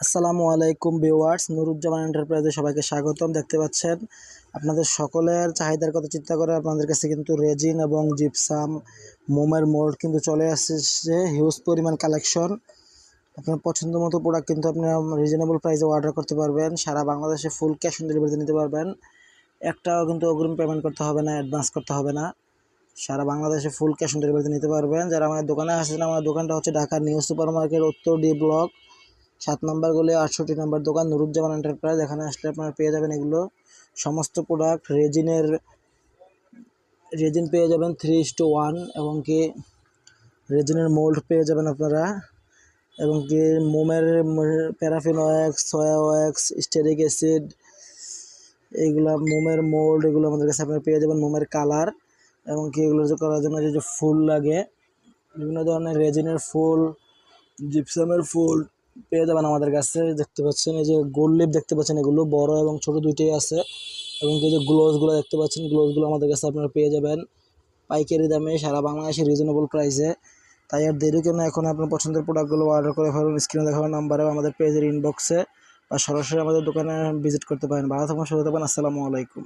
আসসালামু আলাইকুম ভিউয়ার্স, নুরুজ্জামান এন্টারপ্রাইজে সবাইকে স্বাগতম। দেখতে পাচ্ছেন, আপনাদের সকলের চাহিদার কথা চিন্তা করে আপনাদের কাছে কিন্তু রেজিন এবং জিপসাম মোমের মোল্ড কিন্তু চলে আসছে, হিউজ পরিমাণ কালেকশন। আপনার পছন্দ মতো প্রোডাক্ট কিন্তু আপনি রিজনেবল প্রাইসে অর্ডার করতে পারবেন, সারা বাংলাদেশে ফুল ক্যাশ অন ডেলিভারিতে নিতে পারবেন। একটাও কিন্তু অগ্রিম পেমেন্ট করতে হবে না অ্যাডভান্স করতে হবে না। সারা বাংলাদেশে ফুল ক্যাশ অন ডেলিভারিতে নিতে পারবেন। যারা আমাদের দোকানে আসেন আমার দোকানটা হচ্ছে ঢাকার নিউ সুপার মার্কেট উত্তর ডি ব্লক। সাত নম্বর গলি, আটষট্টি নম্বর দোকান, নুরুজ্জামান এন্টারপ্রাইজ এখানে আসলে আপনারা পেয়ে যাবেন এগুলো। সমস্ত প্রোডাক্ট রেজিনের রেজিন পেয়ে যাবেন থ্রি ইস টু ওয়ান এবং কি রেজিনের মোল্ড পেয়ে যাবেন আপনারা। এবং কি মোমের paraffin wax soya wax stearic acid এইগুলা মোমের মোল্ড এগুলো আমাদের কাছে আপনারা পেয়ে যাবেন মোমের কালার এবং কি এগুলো যে করার জন্য যে যে ফুল লাগে, বিভিন্ন ধরনের রেজিনের ফুল জিপসামের ফুল পেয়ে যাবেন আমাদের কাছে। দেখতে পাচ্ছেন এই যে গোল লিপ দেখতে পাচ্ছেন এগুলো, বড় এবং ছোট দুইটাই আছে। এবং এই যে গ্লোভসগুলো দেখতে পাচ্ছেন গ্লোভসগুলো আমাদের কাছে আপনারা পেয়ে যাবেন। পাইকারি দামে, সারা বাংলাদেশে রিজনেবল প্রাইসে তাই আর দেরি কেন, এখন আপনার পছন্দের প্রোডাক্টগুলো অর্ডার করে ফেলুন স্ক্রিনে দেখানো নাম্বারে আমাদের পেজের ইনবক্সে বা সরাসরি আমাদের দোকানে ভিজিট করতে পারেন। ভালো থাকুন, সুস্থ থাকুন, আসসালামু আলাইকুম।